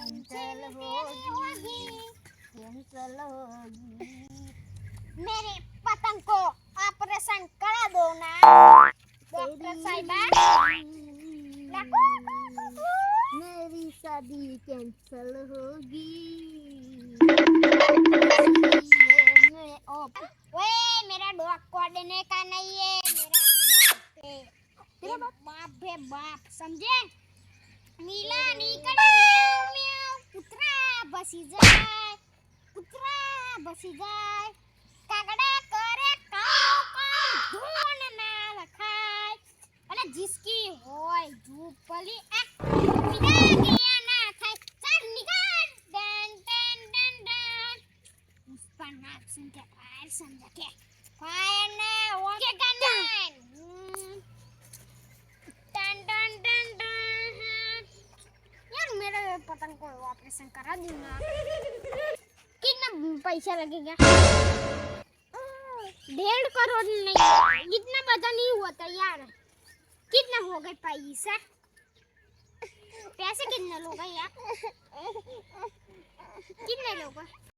चंचल होगी चंचल होगी मेरी पतंग को ऑपरेशन करा दो ना डॉक्टर साहिबा मेरी शादी कैंसल होगी ओए मेरा डॉग कोडने का नहीं है मेरा बाप है बाप है बाप समझे नीला नीका બસી જાય કૂતરા બસી જાય. કાગડા કરે કાઉ કાઉ ધૂન ના લખાય. અને જીસકી હોય, ઝૂપલી આ વિના ગયા ના થાય. ચાલ નિકાલ done done done done. Pushpnath Singh કે ફાયર સમજા કે. ફાયર ને ઓકે કનાન मेरा पतंग को ऑपरेशन करा दूंगा कितना पैसा लगेगा डेढ़ करोड़ नहीं इतना बता नहीं हुआ था यार कितना हो गए पैसा पैसे कितने लोग हैं यार कितने लोग हैं